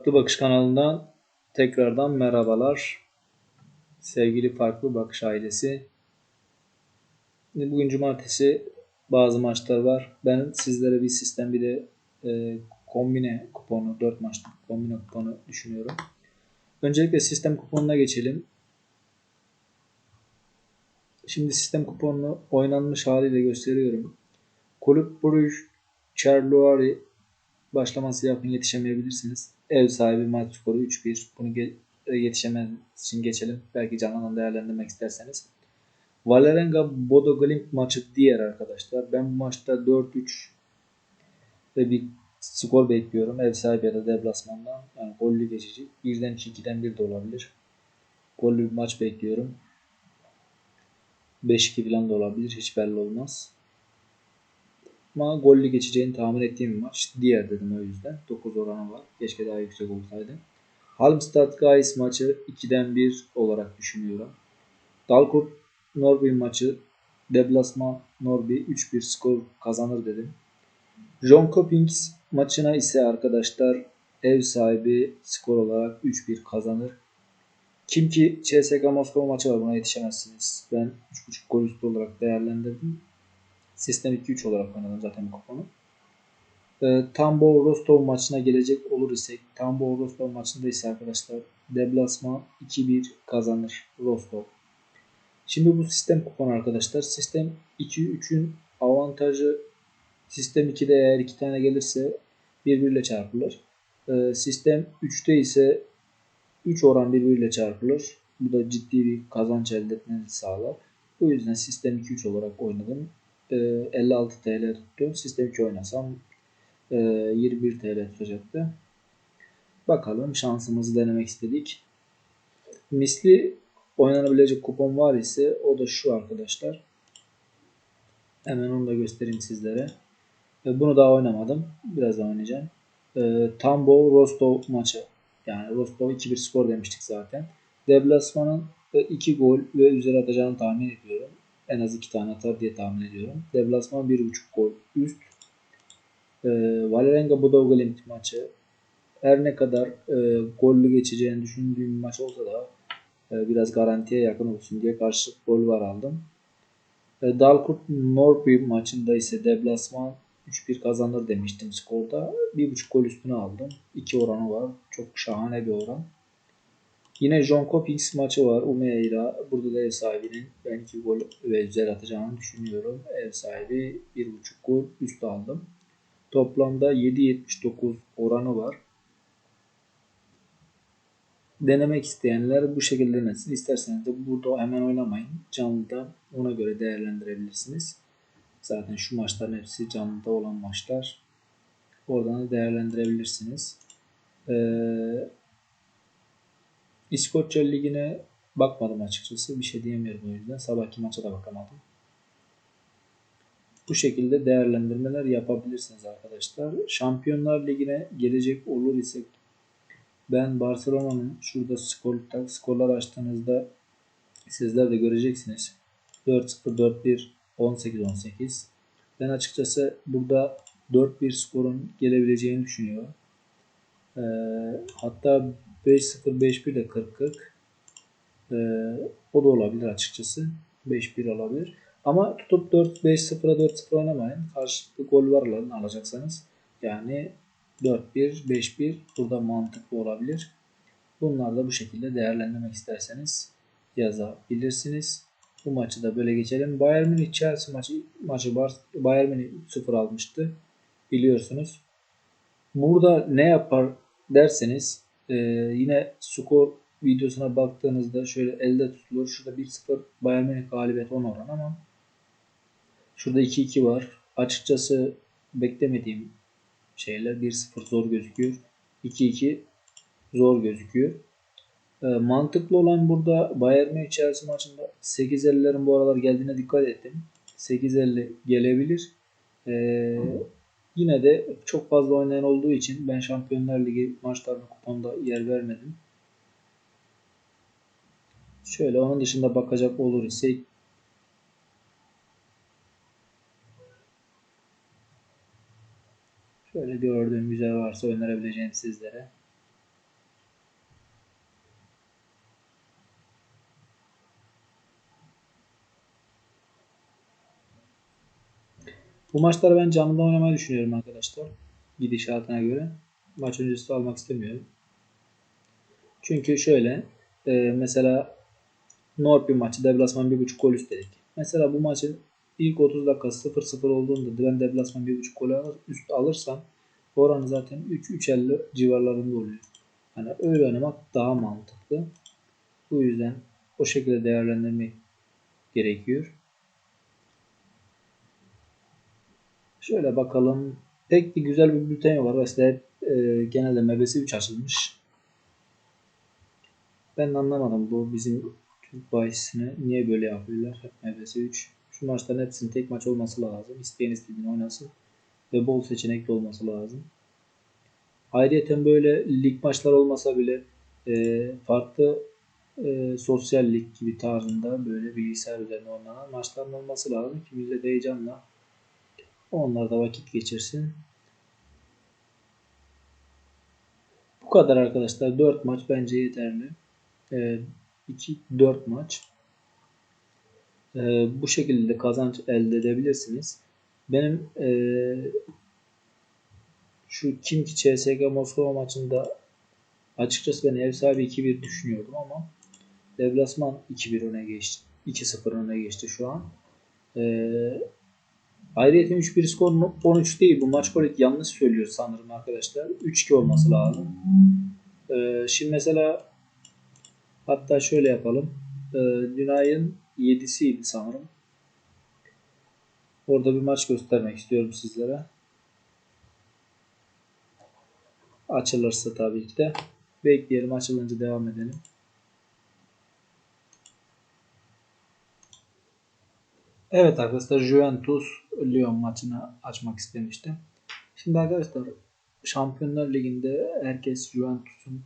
Farklı Bakış kanalından tekrardan merhabalar. Sevgili Farklı Bakış ailesi. Bugün cumartesi bazı maçlar var. Ben sizlere bir sistem bir de e, kombine kuponu, 4 maçlık kombine kuponu düşünüyorum. Öncelikle sistem kuponuna geçelim. Şimdi sistem kuponunu oynanmış haliyle gösteriyorum. Kulüp Bruges, Charleroi başlaması yakın yetişemeyebilirsiniz. Ev sahibi maç skoru 3-1. Bunu ge- yetişemez için geçelim. Belki canlıdan değerlendirmek isterseniz. Valerenga Bodo Glimt maçı diğer arkadaşlar. Ben bu maçta 4-3 ve bir skor bekliyorum. Ev sahibi ya da deplasmandan. Yani gollü geçecek. 1'den 2, 2'den 1 de olabilir. Gollü bir maç bekliyorum. 5-2 falan da olabilir. Hiç belli olmaz. Ama gollü geçeceğini tahmin ettiğim bir maç. Diğer dedim o yüzden. 9 oranı var. Keşke daha yüksek olsaydı. Halmstad Guys maçı 2'den 1 olarak düşünüyorum. Dalkurd Norby maçı deplasman Norby 3-1 skor kazanır dedim. John Copings maçına ise arkadaşlar ev sahibi skor olarak 3-1 kazanır. Kim ki CSKA Moskova maçı var buna yetişemezsiniz. Ben 3.5 gol üstü olarak değerlendirdim. Sistem 2-3 olarak oynadım zaten bu kuponu. E, Tambov Rostov maçına gelecek olur isek Tambov Rostov maçında ise arkadaşlar deplasman 2-1 kazanır Rostov. Şimdi bu sistem kuponu arkadaşlar. Sistem 2-3'ün avantajı sistem 2'de eğer 2 tane gelirse birbiriyle çarpılır. E, sistem 3'te ise 3 oran birbiriyle çarpılır. Bu da ciddi bir kazanç elde etmenizi sağlar. Bu yüzden sistem 2-3 olarak oynadım. 56 TL tuttu. Sistem 2 oynasam 21 TL tutacaktı. Bakalım şansımızı denemek istedik. Misli oynanabilecek kupon var ise o da şu arkadaşlar. Hemen onu da göstereyim sizlere. Bunu daha oynamadım. Birazdan oynayacağım. Tambov Rostov maçı. Yani Rostov 2-1 skor demiştik zaten. Deplasmanın 2 gol ve üzeri atacağını tahmin ediyorum. En az 2 tane atar diye tahmin ediyorum. Deplasman 1.5 gol üst. E, Valerenga Budogalimt maçı her ne kadar e, gollü geçeceğini düşündüğüm bir maç olsa da e, biraz garantiye yakın olsun diye karşılık gol var aldım. E, Dalkurt Norby maçında ise deplasman 3-1 kazanır demiştim skorda. 1.5 gol üstüne aldım. 2 oranı var. Çok şahane bir oran. Yine John Copings maçı var. Umeira. Burada da ev sahibinin ben 2 gol ve üzeri atacağını düşünüyorum. Ev sahibi 1.5 gol üst aldım. Toplamda 7.79 oranı var. Denemek isteyenler bu şekilde denesin. İsterseniz de burada hemen oynamayın. Canlıda ona göre değerlendirebilirsiniz. Zaten şu maçların hepsi canlıda olan maçlar. Oradan da değerlendirebilirsiniz. Ee, İskoçya Ligi'ne bakmadım açıkçası. Bir şey diyemiyorum o yüzden. Sabahki maça da bakamadım. Bu şekilde değerlendirmeler yapabilirsiniz arkadaşlar. Şampiyonlar Ligi'ne gelecek olur ise ben Barcelona'nın şurada skor, skorlar açtığınızda sizler de göreceksiniz. 4-0, 4-1, 18-18. Ben açıkçası burada 4-1 skorun gelebileceğini düşünüyorum. Ee, hatta 5-0, 5-1 de 40-40. Ee, o da olabilir açıkçası. 5-1 olabilir. Ama tutup 4-5-0'a 4-0 oynamayın. Karşılıklı gol varlarını alacaksanız. Yani 4-1, 5-1 burada mantıklı olabilir. Bunlar da bu şekilde değerlendirmek isterseniz yazabilirsiniz. Bu maçı da böyle geçelim. Bayern Münih Chelsea maçı maçı Bayern Münih 0 almıştı. Biliyorsunuz. Burada ne yapar derseniz e, yine skor videosuna baktığınızda şöyle elde tutulur. Şurada 1-0 Bayern Münih galibiyet 10 oran ama şurada 2-2 var. Açıkçası beklemediğim şeyler 1-0 zor gözüküyor. 2-2 zor gözüküyor. E, mantıklı olan burada Bayern Münih Chelsea maçında 8.50'lerin bu aralar geldiğine dikkat ettim. 8.50 gelebilir. E, yine de çok fazla oynayan olduğu için ben Şampiyonlar Ligi maçlarına kuponda yer vermedim. Şöyle onun dışında bakacak olur ise şöyle gördüğüm güzel varsa önerebileceğim sizlere. Bu maçları ben canlıda oynamayı düşünüyorum arkadaşlar. Gidişatına göre. Maç öncesi almak istemiyorum. Çünkü şöyle e, mesela Norwich maçı deplasman 1.5 gol üstelik. Mesela bu maçın ilk 30 dakikası 0-0 olduğunda ben deplasman 1.5 gol üst alırsam oranı zaten 3-3.50 civarlarında oluyor. Yani öyle oynamak daha mantıklı. Bu yüzden o şekilde değerlendirmek gerekiyor. Şöyle bakalım. Pek bir güzel bir bülten var. Aslında hep e, genelde mebesi 3 açılmış. Ben de anlamadım bu bizim Türk bahisini niye böyle yapıyorlar. Hep mebesi 3. Şu maçların hepsinin tek maç olması lazım. İsteyen istediğini oynasın. Ve bol seçenekli olması lazım. Ayrıca böyle lig maçlar olmasa bile e, farklı e, sosyal lig gibi tarzında böyle bilgisayar üzerine oynanan maçların olması lazım ki millet heyecanla onlarda vakit geçirsin. Bu kadar arkadaşlar. 4 maç bence yeterli. 2 e, 4 maç. E, bu şekilde kazanç elde edebilirsiniz. Benim e, şu Kimki CSK Moskova maçında açıkçası ben ev sahibi 2-1 düşünüyordum ama Deplasman 2-1 öne geçti. 2-0 öne geçti şu an. Ee, ayrıca 3-1 skor 13 değil. Bu maç golü yanlış söylüyor sanırım arkadaşlar. 3-2 olması lazım. Ee, şimdi mesela hatta şöyle yapalım. Ee, dün ayın 7'siydi sanırım. Orada bir maç göstermek istiyorum sizlere. Açılırsa tabii ki de. Bekleyelim açılınca devam edelim. Evet arkadaşlar Juventus Lyon maçını açmak istemiştim. Şimdi arkadaşlar Şampiyonlar Ligi'nde herkes Juventus'un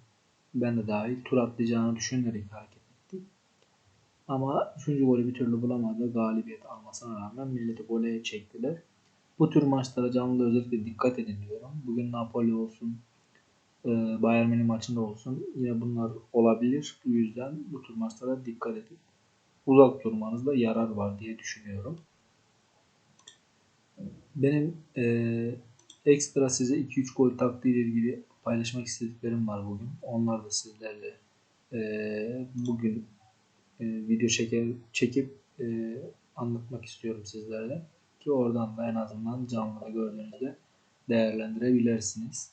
ben de dahil tur atlayacağını düşünerek hareket etti. Ama 3. golü bir türlü bulamadı. Galibiyet almasına rağmen milleti gole çektiler. Bu tür maçlara canlı özellikle dikkat edin diyorum. Bugün Napoli olsun, e, Bayern Münih maçında olsun yine bunlar olabilir. Bu yüzden bu tür maçlara dikkat edin uzak durmanızda yarar var diye düşünüyorum. Benim e, ekstra size 2-3 gol taktiği ile ilgili paylaşmak istediklerim var bugün. Onlar da sizlerle e, bugün e, video çeker, çekip e, anlatmak istiyorum sizlerle. Ki oradan da en azından canlıda gördüğünüzde değerlendirebilirsiniz.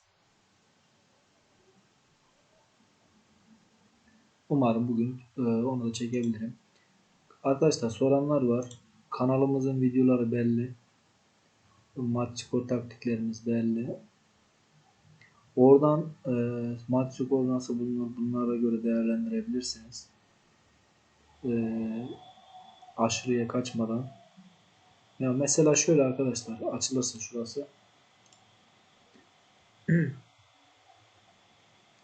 Umarım bugün e, onu da çekebilirim. Arkadaşlar soranlar var. Kanalımızın videoları belli. Maç skor taktiklerimiz belli. Oradan e, maç skor nasıl bulunur bunlara göre değerlendirebilirsiniz. E, aşırıya kaçmadan. Ya mesela şöyle arkadaşlar açılırsa şurası.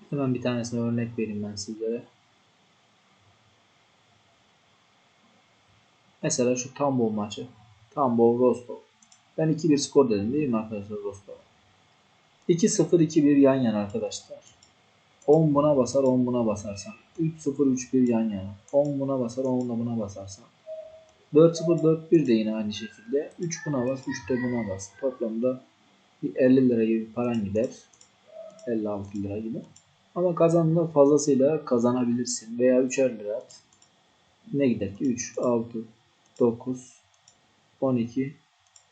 Hemen bir tanesine örnek vereyim ben sizlere. Mesela şu Tambov maçı. Tambov Rostov. Ben 2-1 skor dedim değil mi arkadaşlar Rostov? 2-0-2-1 yan yana arkadaşlar. 10 buna basar 10 buna basarsan. 3-0-3-1 yan yana. 10 buna basar 10 da buna basarsan. 4-0-4-1 de yine aynı şekilde. 3 buna bas 3 de buna bas. Toplamda bir 50 lira gibi paran gider. 56 lira gibi. Ama kazandığında fazlasıyla kazanabilirsin. Veya 3'er lira at. Ne gider ki? 3, 6, 9, 12,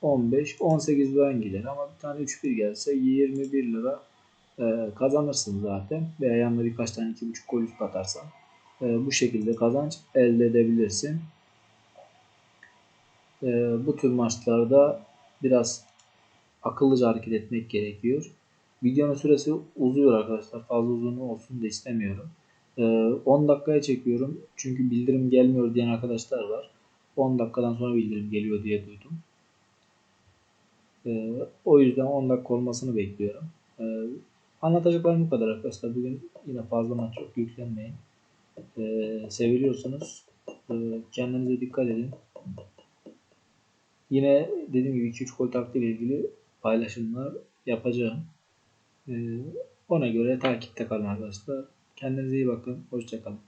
15, 18 liran gider. Ama bir tane 3-1 gelse 21 lira e, kazanırsın zaten. Veya yanına birkaç tane 2.5 gol üst atarsan e, bu şekilde kazanç elde edebilirsin. E, bu tür maçlarda biraz akıllıca hareket etmek gerekiyor. Videonun süresi uzuyor arkadaşlar. Fazla uzun olsun da istemiyorum. 10 dakikaya çekiyorum. Çünkü bildirim gelmiyor diyen arkadaşlar var. 10 dakikadan sonra bildirim geliyor diye duydum. Ee, o yüzden 10 dakika olmasını bekliyorum. Ee, anlatacaklarım bu kadar arkadaşlar. Bugün yine fazla çok yüklenmeyin. Ee. Ee, kendinize dikkat edin. Yine dediğim gibi 2-3 gol taktiğiyle ilgili paylaşımlar yapacağım. Ona göre takipte kalın arkadaşlar. Kendinize iyi bakın. Hoşçakalın.